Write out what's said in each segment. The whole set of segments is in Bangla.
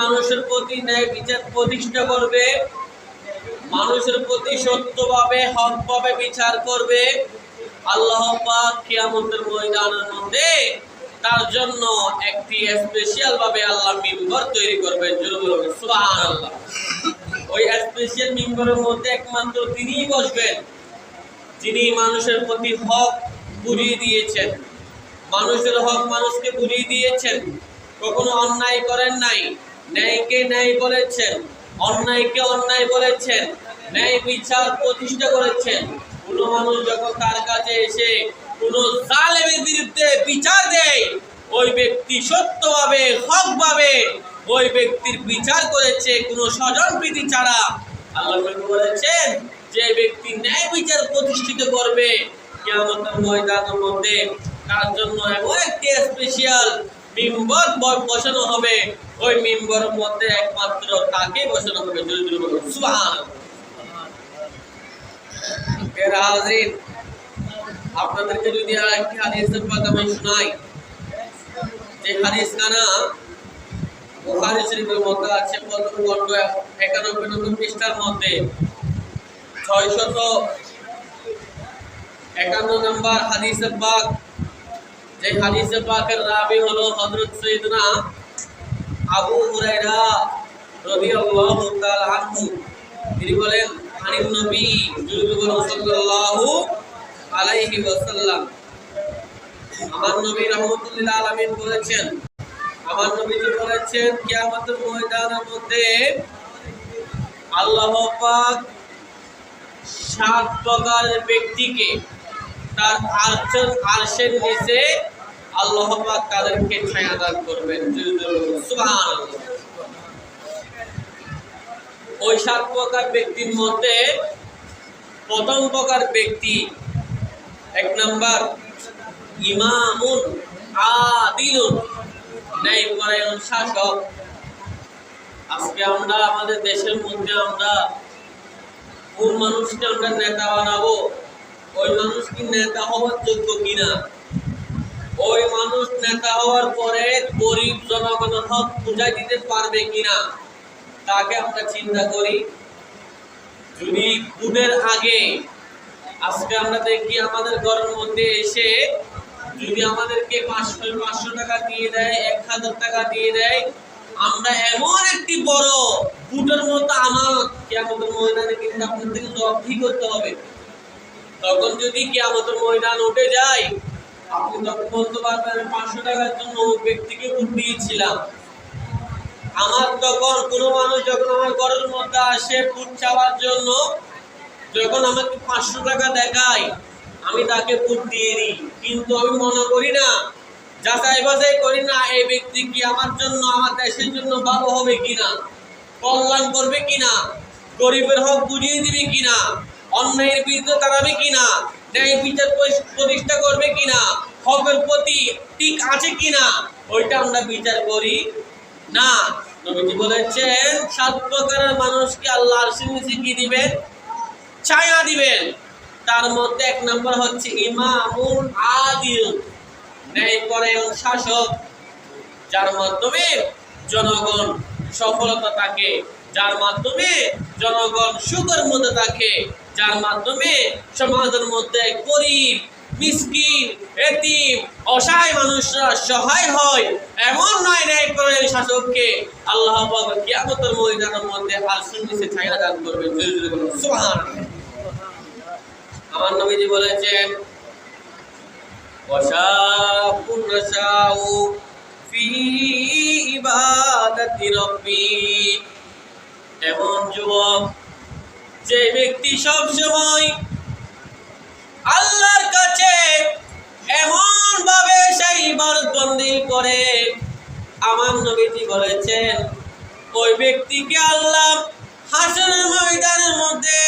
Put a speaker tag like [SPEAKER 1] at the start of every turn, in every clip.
[SPEAKER 1] মানুষের প্রতি ন্যায় বিচার প্রতিষ্ঠা করবে, মানুষের প্রতি সত্যভাবে, হকভাবে বিচার করবে। আল্লাহ পাক কিয়ামতের ময়দানের মধ্যে তার জন্য একটি স্পেশাল ভাবে আল্লাহ মিম্বর তৈরি করবেন সুবহানাল্লাহ। ওই স্পেশাল মিম্বরের মধ্যে একমাত্র তিনিই বসবেন, যিনি মানুষের প্রতি হক বুঝিয়ে দিয়েছেন। মানুষের হক মানুষকে বুঝিয়ে দিয়েছেন, কখনো অন্যায় করেন নাই। ন্যায়কে ন্যায় বলেছেন, অন্যায়কে অন্যায় বলেছেন, ন্যায় বিচার প্রতিষ্ঠা করেছেন। কোনো মানুষ যখন তার কাছে এসে কোনো জালেমের বিরুদ্ধে বিচার দেয়, ওই ব্যক্তি সত্যভাবে, হকভাবে ওই ব্যক্তির বিচার করেছে, কোনো স্বজন প্রীতি ছাড়া। আল্লাহ বলেছেন যে ব্যক্তি ন্যায় বিচার প্রতিষ্ঠিত করবে। কিয়ামতের ময়দানের মধ্যে তার জন্য এমন একটি স্পেশাল মিম্বর বসানো হবে। ওই মিম্বরের মধ্যে একমাত্র তাকে বসানো হবে আপনাদেরকে যদি আর একটি হাদিসের কথা আমি শোনাই যে হাদিস কানা বুখারী শরীফের মধ্যে আছে প্রথম খণ্ড একানব্বই নম্বর পৃষ্ঠার মধ্যে। ছয়শত একান্ন নম্বর হাদিসের পাক যে হাদিসের পাকের রাবি হলো হযরত সাইয়েদনা আবু হুরায়রা রাদিয়াল্লাহু তাআলা আনহু। তিনি বলেন আনিন নবী সাল্লাল্লাহু আলাইহি ওয়াসাল্লাম, আমার নবী রহমতুল্লাহ আলামিন বলেছেন, আমার নবীজি বলেছেন, কিয়ামতের ময়দানের মধ্যে আল্লাহ পাক সাত প্রকারের ব্যক্তিকে তার নিচে আল্লাহ পাক তাদেরকে ছায়া দান করবেন সুবহানাল্লাহ। ওই সাত প্রকার ব্যক্তির মধ্যে প্রথম প্রকার ব্যক্তি এক নাম্বার ইমামুন আদিলুন ন্যায়পরায়ণ শাসক। আজকে আমরা আমাদের দেশের মধ্যে আমরা কোন মানুষকে আমরা নেতা বানাবো? ওই মানুষ কি নেতা হওয়ার যোগ্য কিনা? ওই মানুষ নেতা হওয়ার পরে গরিব জনগণের হক বুঝাই দিতে পারবে কিনা? তাকে আমরা চিন্তা করি। যদি ভোটের আগে আজকে আমরা দেখি আমাদের ঘরের মধ্যে এসে যদি আমাদেরকে পাঁচশো পাঁচশো টাকা দিয়ে দেয়, এক হাজার টাকা দিয়ে দেয়, আমরা এমন একটি বড় ফুটের মতো আমানত কি আমাদের ময়দানে কিন্তু আপনার থেকে জবাবদি করতে হবে। তখন যদি কি আমাদের ময়দান উঠে যায়, আপনি তখন বলতে পারবেন পাঁচশো টাকার জন্য ওই ব্যক্তিকে ভোট দিয়েছিলাম। আমার তখন কোনো মানুষ যখন আমার ঘরের মধ্যে আসে ফুট চাওয়ার জন্য, যখন আমাকে পাঁচশো টাকা দেখায়, আমি তাকে ভোট দিয়ে দিই। কিন্তু আমি মনে করি না, যাচাই বাছাই করি না এই ব্যক্তি কি আমার জন্য, আমার দেশের জন্য ভালো হবে কিনা, কল্যাণ করবে কিনা, গরিবের হক বুঝিয়ে দিবে কিনা। অন্যায়ের বিরুদ্ধে দাঁড়াবে কিনা? ন্যায় বিচার পরি- প্রতিষ্ঠা করবে কিনা? হকের প্রতি ঠিক আছে কিনা? ওইটা আমরা বিচার করি না। নবীজি বলেছেন, সাত প্রকারের মানুষকে আল্লাহ আরশের কি দিবেন? ছায়া দিবেন। তার মধ্যে এক নম্বর হচ্ছে ইমামুল আদিল, ন্যায়পরায়ণ শাসক, যার মাধ্যমে জনগণ সফলতা থাকে, যার মাধ্যমে জনগণ সুখের মধ্যে থাকে। যার মাধ্যমে সমাজের মধ্যে গরিব মিসকিন এতিম অসহায় মানুষরা সহায় হয় এমন নয় ন্যায় করে শাসককে আল্লাহ পাক কিয়ামতের ময়দানের মধ্যে আরশের নিচে ছায়া দান করবেন জোরে জোরে বলুন সুবহানাল্লাহ আমার নবীজি বলেছেন وشاب نشاء في عبادة ربي এমন যুবক যে ব্যক্তি সব সময় আল্লাহর কাছে এমন ভাবে সেই ইবাদতবন্দি করে, আমার নবীজি বলেছেন, ওই ব্যক্তিকে আল্লাহ হাসনের ময়দানের মধ্যে,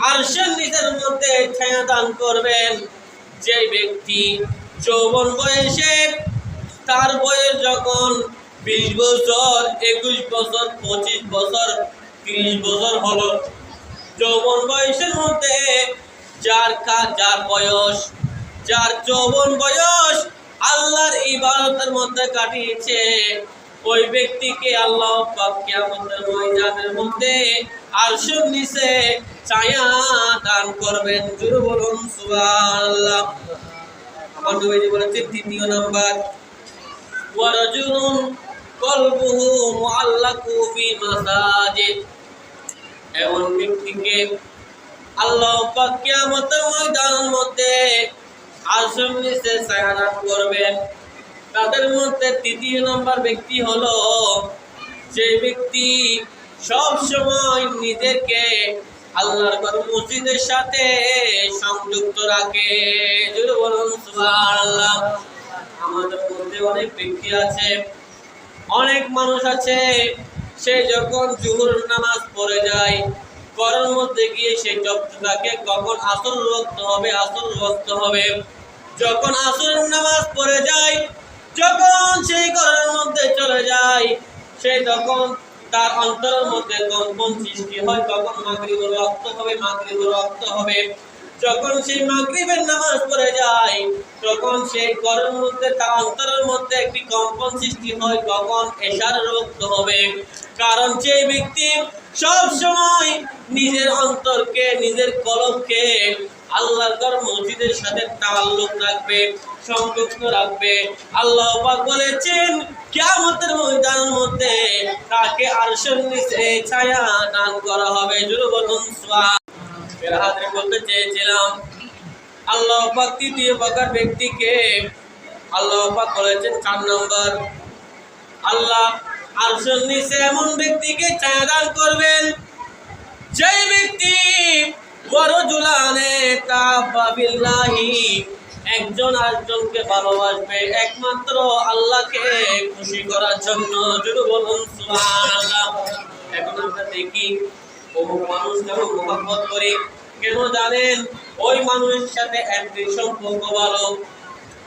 [SPEAKER 1] আরশের মধ্যে ছায়া দান করবেন। যে ব্যক্তি যৌবন বয়সে, তার বয়স যখন বিশ বছর, একুশ বছর, পঁচিশ বছর, তিরিশ বছর হলো যৌবন বয়সের মধ্যে যার যার বয়স, যার যৌবন বয়স আল্লাহর ইবাদতের মধ্যে কাটিয়েছে, ওই ব্যক্তিকে আল্লাহ কিয়ামতের ময়দানের মধ্যে আরশের নিচে ছায়া দান করবেন। জোরে বলুন, সুবহানাল্লাহ। নবীজি বলেছেন, তৃতীয় নাম্বার ওয়ারাজুলুন কলবুহু মুআল্লাকু ফি মাসাজিদ। এমন ব্যক্তিকে আল্লাহ কিয়ামতের ময়দানের মধ্যে আরশের নিচে দান করবেন তাদের মধ্যে তৃতীয় নম্বর ব্যক্তি হলো যে ব্যক্তি সব সময় নিজেকে আল্লাহর ঘর মসজিদের সাথে সংযুক্ত রাখে। বলুন, সুবহানাল্লাহ। আমাদের মধ্যে অনেক ব্যক্তি আছে, অনেক মানুষ আছে সে যখন জুহুর নামাজ পড়ে যায়, ঘরের মধ্যে গিয়ে সে জপ্ত থাকে কখন আসল রক্ত হবে আসল রক্ত হবে। যখন আসর নামাজ পড়ে যায়, যখন সেই ঘরের মধ্যে চলে যায়, সে তখন তার অন্তরের মধ্যে কম্পন সৃষ্টি হয় তখন মাগরিব রক্ত হবে মাগরিব রক্ত হবে। যখন সেই মাগরিবের নামাজ পড়ে যায়, তখন সেই ঘরের মধ্যে তার অন্তরের মধ্যে একটি কম্পন সৃষ্টি হয়, তখন এশার রক্ত হবে। কারণ যে ব্যক্তি সব সময় নিজের অন্তরকে, নিজের কলবকে আল্লাহর ঘর মসজিদের সাথে তাল্লুক রাখবে সংযুক্ত রাখবে। আল্লাহ বলেছেন, কিয়ামতের ময়দানের মধ্যে তাকে আরশের নিচে ছায়া দান করা হবে। জুরু বলুন, সুবহান এর বলতে চেয়েছিলাম। আল্লাহ পাক তৃতীয় ব্যক্তিকে আল্লাহ পাক চার নম্বর। আল্লাহ এমন ব্যক্তিকে করবেন ব্যক্তি ওয়ারজুলানে তাবাবিল্লাহি একজন আরেকজনকে ভালোবাসবে, একমাত্র আল্লাহকে খুশি করার জন্য। জুড়ে বলুন এখন আমরা দেখি কেন জানেন? ওই মানুষের সাথে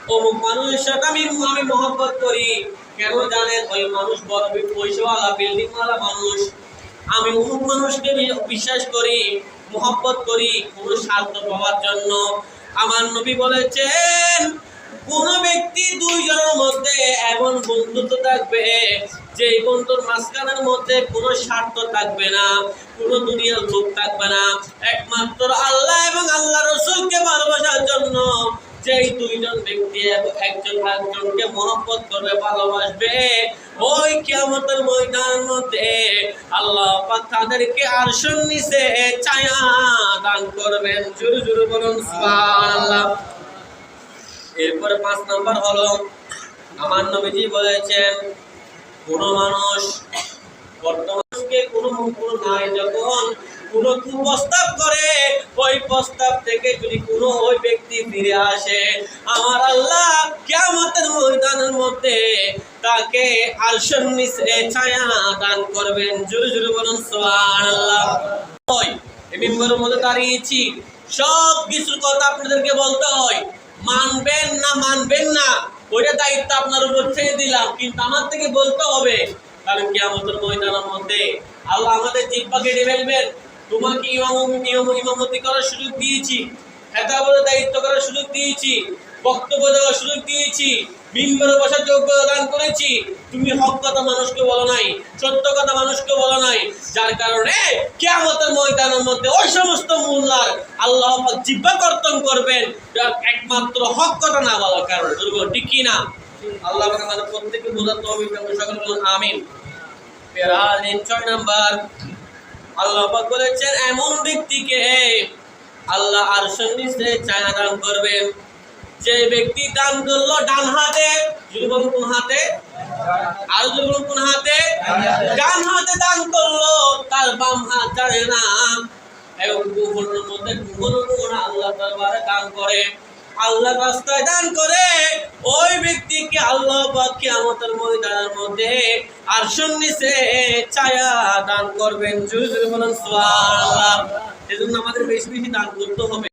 [SPEAKER 1] অমুক মানুষের সাথে আমি মহব্বত করি। কেন জানেন? ওই মানুষ বড় পয়সাওয়ালা বিল্ডিং ওয়ালা মানুষ। আমি অমুক মানুষকে বিশ্বাস করি, মোহব্বত করি, কোনো স্বার্থ পাওয়ার জন্য। আমার নবী বলেছেন কোন ব্যক্তি দুইজনের মধ্যে এমন বন্ধুত্ব থাকবে যে বন্ধুর মাঝখানের মধ্যে কোনো স্বার্থ থাকবে না, কোনো দুনিয়ার লোক থাকবে না। একমাত্র আল্লাহ এবং আল্লাহ রসুলকে ভালোবাসার জন্য যেই দুইজন ব্যক্তি একজন একজনকে মহব্বত করবে, ভালোবাসবে, ওই কিয়ামতের ময়দানের মধ্যে আল্লাহ তাদেরকে আরশের নিচে ছায়া দান করবেন। জোরে জোরে বলুন, সুবহানাল্লাহ। এরপরে পাঁচ নাম্বার হলো, আমার নবীজি বলেছেন, কোন মানুষ বর্তমানকে কোন নারী যখন কোন করে, ওই প্রস্তাব থেকে যদি কোনো ওই ব্যক্তি ফিরে আসে, আমার আল্লাহ কিয়ামতের ময়দানের মধ্যে তাকে আরশের নিচে ছায়া দান করবেন। জোরে জোরে বলুন, সুবহানাল্লাহ। ওই, এই মধ্যে দাঁড়িয়েছি সব কিছুর কথা আপনাদেরকে বলতে হয়। মানবেন না মানবেন না, ওইটা দায়িত্ব আপনার উপর ছেড়ে দিলাম, কিন্তু আমার থেকে বলতে হবে, কারণ কি আমাদের ময়দানের মধ্যে আল্লাহ আমাদের জিব্বা কেটে ফেলবেন। তোমাকে ইমাম ইমামতি করার সুযোগ দিয়েছি হেতাবলে দায়িত্ব করার সুযোগ দিয়েছি। বক্তব্য দেওয়ার সুযোগ দিয়েছি। মিম্বরে বসার যোগ্যতা দান করেছি। তুমি হক কথা মানুষকে বলো নাই, সত্য কথা মানুষকে বলো নাই। যার কারণে কিয়ামতের ময়দানের মধ্যে ওই সমস্ত মোল্লার আল্লাহ জিব্বা কর্তন করবেন একমাত্র হক কথা না বলার কারণে। ঠিক কি না? আল্লাহ আমাদের প্রত্যেককে দান করুন। সকলে আমিন। ছয় নাম্বার। আল্লাহ বলেছেন, এমন ব্যক্তিকে আল্লাহ আর নিচে ছায়া দান করবেন। যে ব্যক্তি দান করল ডান হাতে যদি কোন হাতে? আর যদি কোন হাতে? ডান হাতে দান করল, তার বাম হাত জানে না। এবং কুকুরের মধ্যে কুকুর আল্লাহ দরবারে দান করে। আল্লাহ রাস্তায় দান করে, ওই ব্যক্তিকে আল্লাহ পাক কিয়ামতের ময়দানের মধ্যে আর নিচে ছায়া দান করবেন। জোরে জোরে বলুন, সুবহানাল্লাহ। এজন্য আমাদের বেশি বেশি দান করতে হবে।